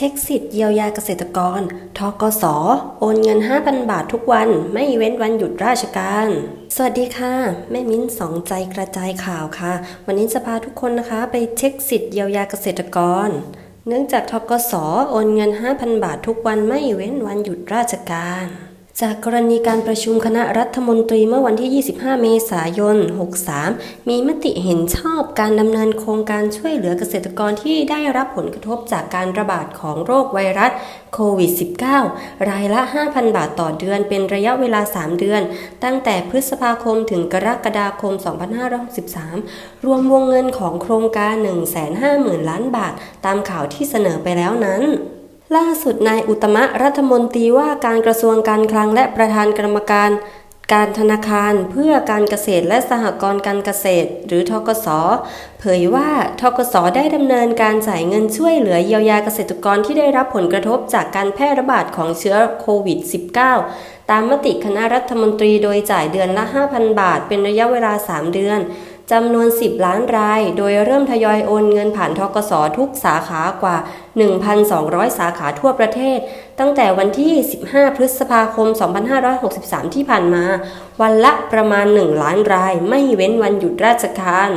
เช็คสิทธิ์เยียวยาเกษตรกร ทกสโอนเงิน 5,000 บาททุกวัน ไม่เว้นวันหยุดราชการ สวัสดีค่ะ แม่มิ้นสองใจกระจายข่าวค่ะ วันนี้จะพาทุกคนนะคะ ไปเช็คสิทธิ์เยียวยาเกษตรกร เนื่องจากทกสโอนเงิน 5,000 บาททุกวันไม่เว้นวันหยุดราชการ จากกรณีการประชุมคณะรัฐมนตรีเมื่อวันที่ 25 เมษายน 63 มีมติเห็นชอบการดำเนินโครงการช่วยเหลือเกษตรกรที่ได้รับผลกระทบจากการระบาดของโรคไวรัสโควิด -19 รายละ 5,000 บาทต่อเดือนเป็นระยะเวลา 3 เดือน ตั้งแต่พฤษภาคมถึงกรกฎาคม 2563 รวมวงเงินของโครงการ 150,000 ล้านบาท ตามข่าวที่เสนอไปแล้วนั้น ล่าสุดนายอุตมะรัฐมนตรีว่าการกระทรวงการคลังและประธานกรรมการ การธนาคารเพื่อการเกษตรและสหกรณ์การเกษตร หรือทกส เผยว่าทกส ได้ดำเนินการจ่ายเงินช่วยเหลือเยียวยาเกษตรกรที่ได้รับผลกระทบจากการแพร่ระบาดของเชื้อโควิด -19 ตามมติคณะรัฐมนตรีโดยจ่ายเดือนละ 5,000 บาท เป็นระยะเวลา 3 เดือน จำนวน 10 ล้านราย โดยเริ่มทยอยโอนเงินผ่านทกสทุกสาขากว่า 1,200 สาขาทั่วประเทศ ตั้งแต่วันที่ 15 พฤษภาคม 2563 ที่ผ่านมา วันละประมาณ 1 ล้านราย ไม่เว้นวันหยุดราชการ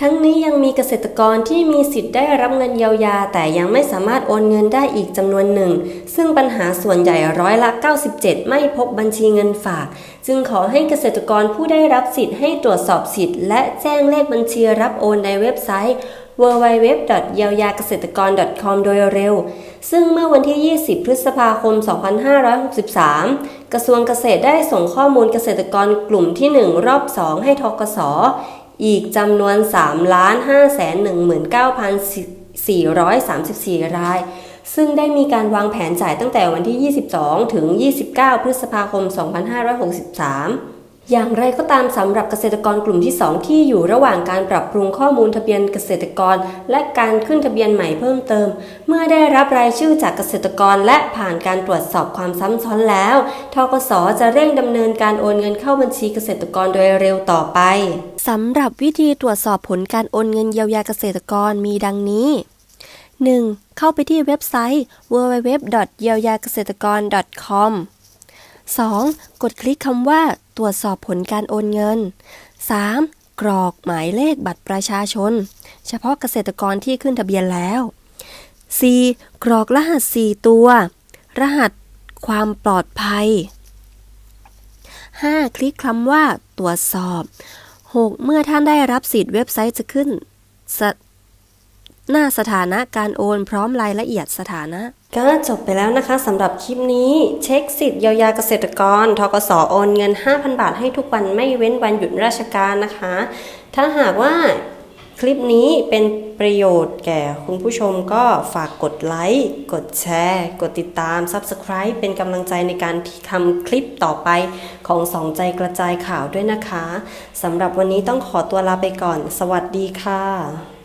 ทั้งนี้ยังมีเกษตรกรที่มีสิทธิ์ได้รับเงินเยียวยา แต่ยังไม่สามารถโอนเงินได้อีกจำนวนหนึ่ง ซึ่งปัญหาส่วนใหญ่ร้อยละ 97 ไม่พบบัญชีเงินฝาก จึงขอให้เกษตรกรผู้ได้รับสิทธิ์ให้ตรวจสอบสิทธิ์ และแจ้งเลขบัญชีรับโอนในเว็บไซต์ www. เยียวยาเกษตรกร .com โดยเร็ว ซึ่งเมื่อวันที่ 20 พฤษภาคม 2563 กระทรวงเกษตรได้ส่งข้อมูลเกษตรกรกลุ่มที่ 1 รอบ 2 ให้ทกส อีกจำนวน 3,519,434 ราย ซึ่งได้มีการวางแผนจ่ายตั้งแต่วันที่ 22 ถึง 29 พฤษภาคม 2563 อย่างไรก็ตามสำหรับเกษตรกรกลุ่มที่ 2 ที่อยู่ระหว่างการปรับปรุงข้อมูลทะเบียนเกษตรกร และการขึ้นทะเบียนใหม่เพิ่มเติม เมื่อได้รับรายชื่อจากเกษตรกรและผ่านการตรวจสอบความซ้ำซ้อนแล้วทกสจะเร่งดำเนินการโอนเงินเข้าบัญชีเกษตรกรโดยเร็วต่อไปสำหรับวิธีตรวจสอบผลการโอนเงินเยียวยาเกษตรกรมีดังนี้ 1. เข้าไปที่เว็บไซต์ www. เยียวยาเกษตรกร .com 2. กดคลิกคำว่า ตรวจสอบผลการโอนเงิน 3. กรอกหมายเลขบัตรประชาชน เฉพาะเกษตรกรที่ขึ้นทะเบียนแล้ว 4. กรอกรหัส 4 ตัว รหัสความปลอดภัย 5. คลิกคำว่า ตรวจสอบ 6. เมื่อท่านได้รับสิทธิ์เว็บไซต์จะขึ้น หน้าสถานะการโอนพร้อมรายละเอียดสถานะ ก็จบไปแล้วนะคะสำหรับคลิปนี้ เช็คสิทธิ์เยียวยาเกษตรกรทกสโอนเงิน 5,000 บาทให้ทุกวันไม่เว้นวันหยุดราชการนะคะ ถ้าหากว่าคลิปนี้เป็นประโยชน์แก่คุณผู้ชมก็ฝากกดไลค์ กดแชร์ กดติดตาม Subscribe เป็นกำลังใจในการทำคลิปต่อไปของสองใจกระจายข่าวด้วยนะคะสำหรับวันนี้ต้องขอตัวลาไปก่อน สวัสดีค่ะ